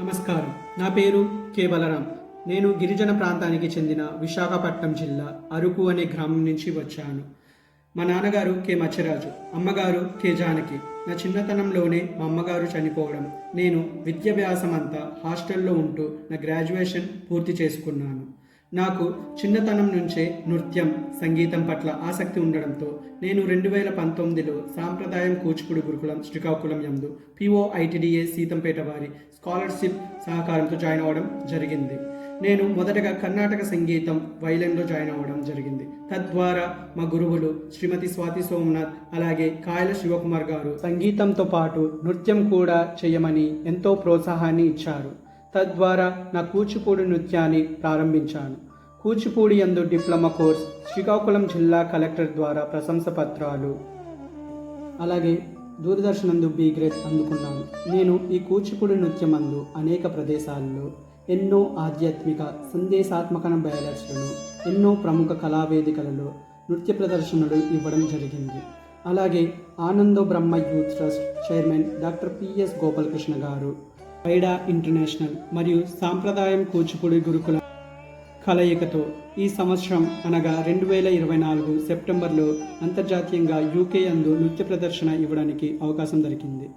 నమస్కారం. నా పేరు కె. బలరాం. నేను గిరిజన ప్రాంతానికి చెందిన విశాఖపట్నం జిల్లా అరకు అనే గ్రామం నుంచి వచ్చాను. మా నాన్నగారు కె. మచ్చరాజు అమ్మగారు కె. జానకి. నా చిన్నతనంలోనే మా అమ్మగారు చనిపోవడం నేను విద్యాభ్యాసం అంతా హాస్టల్లో ఉంటూ నా గ్రాడ్యుయేషన్ పూర్తి చేసుకున్నాను. నాకు చిన్నతనం నుంచే నృత్యం సంగీతం పట్ల ఆసక్తి ఉండడంతో నేను రెండు వేల పంతొమ్మిదిలో సాంప్రదాయం కూచిపూడి గురుకులం శ్రీకాకుళం యందు పిఓఐటిడిఏ సీతంపేట వారి స్కాలర్షిప్ సహకారంతో జాయిన్ అవ్వడం జరిగింది. నేను మొదటగా కర్ణాటక సంగీతం వైలెన్లో జాయిన్ అవ్వడం జరిగింది. తద్వారా మా గురువులు శ్రీమతి స్వాతి సోమనాథ్ అలాగే కాయల శివకుమార్ గారు సంగీతంతో పాటు నృత్యం కూడా చేయమని ఎంతో ప్రోత్సాహాన్ని ఇచ్చారు. తద్వారా నా కూచిపూడి నృత్యాన్ని ప్రారంభించాను. కూచిపూడి యందు డిప్లొమా కోర్స్ శ్రీకాకుళం జిల్లా కలెక్టర్ ద్వారా ప్రశంస పత్రాలు అలాగే దూరదర్శనందు బి గ్రేడ్ అందుకున్నాను. నేను ఈ కూచిపూడి నృత్యమందు అనేక ప్రదేశాల్లో ఎన్నో ఆధ్యాత్మిక సందేశాత్మక బ్యాలెట్స్లను ఎన్నో ప్రముఖ కళావేదికలలో నృత్య ప్రదర్శనలు ఇవ్వడం జరిగింది. అలాగే Anando Brahma youth trust chairman doctor PS Gopalakrishna garu ఐడా international మరియు సాంప్రదాయం కూచిపూడి గురుకుల కలయికతో ఈ సంవత్సరం అనగా రెండు వేల ఇరవై నాలుగు సెప్టెంబర్లో అంతర్జాతీయంగా యూకే అందు నృత్య ప్రదర్శన ఇవ్వడానికి అవకాశం దొరికింది.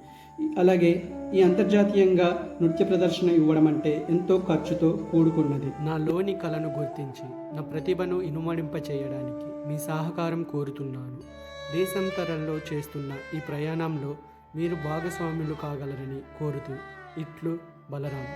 అలాగే ఈ అంతర్జాతీయంగా నృత్య ప్రదర్శన ఇవ్వడం అంటే ఎంతో ఖర్చుతో కూడుకున్నది. నాలోని కళను గుర్తించి నా ప్రతిభను ఇనుమడింప చేయడానికి మీ సహకారం కోరుతున్నాను. దేశంతరంలో చేస్తున్న ఈ ప్రయాణంలో మీరు భాగస్వాములు కాగలరని కోరుతూ ఇట్లు బలరాం